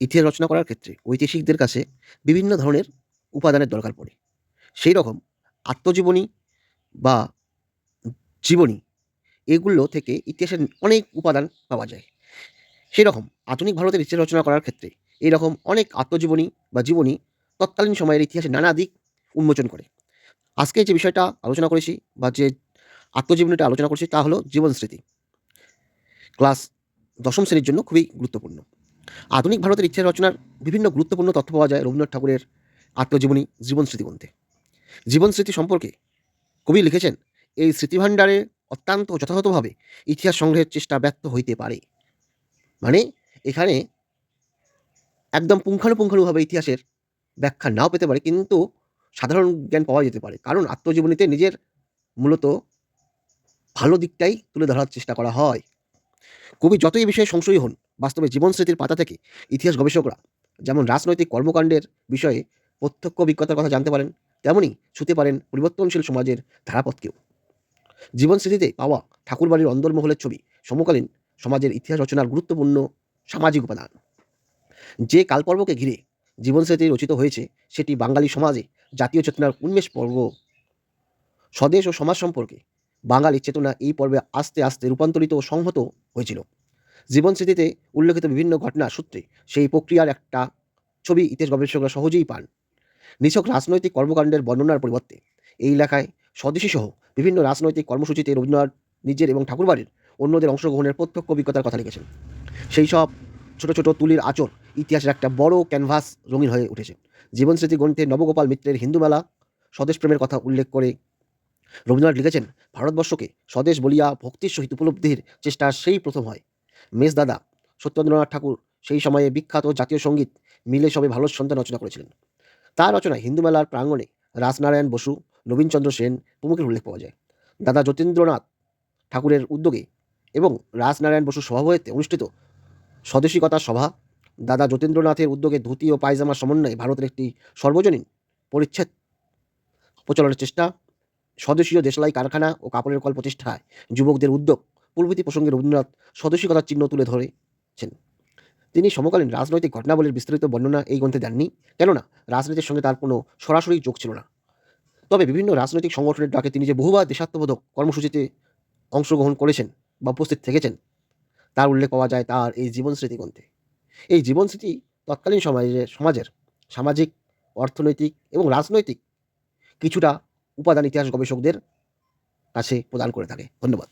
ইতিহাস রচনা করার ক্ষেত্রে ঐতিহাসিকদের কাছে বিভিন্ন ধরনের উপাদানের দরকার পড়ে। সেই রকম আত্মজীবনী বা জীবনী এগুলো থেকে ইতিহাসের অনেক উপাদান পাওয়া যায়। সেই রকম আধুনিক ভারতের ইতিহাস রচনা করার ক্ষেত্রে এই রকম অনেক আত্মজীবনী বা জীবনী তৎকালীন সময়ের ইতিহাসে নানা দিক উন্মোচন করে। আজকে যে বিষয়টা আলোচনা করেছি বা যে আত্মজীবনীটা আলোচনা করেছি তা হলো জীবন স্মৃতি। ক্লাস দশম শ্রেণির জন্য খুবই গুরুত্বপূর্ণ। আধুনিক ভারতের ইতিহাস রচনার বিভিন্ন গুরুত্বপূর্ণ তথ্য পাওয়া যায় রবীন্দ্রনাথ ঠাকুরের আত্মজীবনী জীবন স্মৃতি গ্রন্থে। জীবন স্মৃতি সম্পর্কে কবি লিখেছেন, এই স্মৃতিভাণ্ডারে অত্যন্ত যথাযথভাবে ইতিহাস সংগ্রহের চেষ্টা ব্যর্থ হইতে পারে। মানে এখানে একদম পুঙ্খানুপুঙ্খানুভাবে ইতিহাসের ব্যাখ্যা নাও পেতে পারে, কিন্তু সাধারণ জ্ঞান পাওয়া যেতে পারে। কারণ আত্মজীবনীতে নিজের মূলত ভালো দিকটাই তুলে ধরার চেষ্টা করা হয়। কবি যতই বিষয়ে সংশয়ী হন বাস্তবে জীবন স্মৃতির পাতা থেকে ইতিহাস গবেষকরা যেমন রাজনৈতিক কর্মকাণ্ডের বিষয়ে প্রত্যক্ষ অভিজ্ঞতার কথা জানতে পারেন তেমনই ছুতে পারেন পরিবর্তনশীল সমাজের ধারাপথকেও। জীবন স্মৃতিতে পাওয়া ঠাকুরবাড়ির অন্দরমহলের ছবি সমকালীন সমাজের ইতিহাস রচনার গুরুত্বপূর্ণ সামাজিক উপাদান। যে কালপর্বকে ঘিরে জীবন স্মৃতি রচিত হয়েছে, সেটি বাঙালি সমাজে জাতীয় চেতনার উন্মেষ পর্ব। স্বদেশ ও সমাজ সম্পর্কে বাঙালির চেতনা এই পর্বে আস্তে আস্তে রূপান্তরিত ও সংহত হয়েছিল। জীবন স্মৃতিতে উল্লেখিত বিভিন্ন ঘটনা সূত্রে সেই প্রক্রিয়ার একটা ছবি ইতিহাস গবেষকরা সহজেই পান। নিছক রাজনৈতিক কর্মকাণ্ডের বর্ণনার পরিবর্তে এই লেখায় স্বদেশী সহ বিভিন্ন রাজনৈতিক কর্মসূচিতে রবীন্দ্রনাথ নিজের এবং ঠাকুরবাড়ির অন্যদের অংশগ্রহণের প্রত্যক্ষ অভিজ্ঞতার কথা লিখেছেন। সেই সব ছোট ছোট তুলির আচর ইতিহাসের একটা বড় ক্যানভাস রঙিন হয়ে উঠেছে। জীবন স্মৃতি গ্রন্থে নবগোপাল মিত্রের হিন্দু মেলা স্বদেশপ্রেমের কথা উল্লেখ করে রবীন্দ্রনাথ লিখেছেন, ভারতবর্ষকে স্বদেশ বলিয়া ভক্তির সহিত উপলব্ধির চেষ্টা সেই প্রথম হয়। মেজ দাদা, সত্যেন্দ্রনাথ ঠাকুর সেই সময়ে বিখ্যাত জাতীয় সংগীত মিলে সবে ভালো সন্তান রচনা করেছিলেন। তার রচনায় হিন্দু মেলার প্রাঙ্গণে রাসনারায়ণ বসু নবীনচন্দ্র সেন প্রমুখের উল্লেখ পাওয়া যায়। দাদা যতীন্দ্রনাথ ঠাকুরের উদ্যোগে এবং রাসনারায়ণ বসুর সভাপতিত্বে অনুষ্ঠিত স্বদেশিকতা সভা দাদা যতীন্দ্রনাথের উদ্যোগে ধুতি ও পায়জামার সমন্বয়ে ভারতের একটি সর্বজনীন পরিচ্ছেদ প্রচলনের চেষ্টা, স্বদেশীয় দেশলাই কারখানা ও কাপড়ের কল প্রতিষ্ঠায় যুবকদের উদ্যোগ প্রভৃতি প্রসঙ্গে রবীন্দ্রনাথ স্বদেশিকতার চিহ্ন তুলে ধরেছেন। তিনি সমকালীন রাজনৈতিক ঘটনাবলীর বিস্তারিত বর্ণনা এই গ্রন্থে দেননি, কেননা রাজনীতির সঙ্গে তার কোনো সরাসরি যোগ ছিল না। তবে বিভিন্ন রাজনৈতিক সংগঠনের ডাকে তিনি যে বহুবার দেশাত্মবোধক কর্মসূচিতে অংশগ্রহণ করেছেন বা উপস্থিত থেকেছেন, তার উল্লেখ পাওয়া যায় তার এই জীবন স্মৃতি গ্রন্থে। এই জীবন স্মৃতি তৎকালীন সমাজের সমাজের সামাজিক, অর্থনৈতিক এবং রাজনৈতিক কিছুটা উপাদান ইতিহাস গবেষকদের কাছে প্রদান করে থাকে। ধন্যবাদ।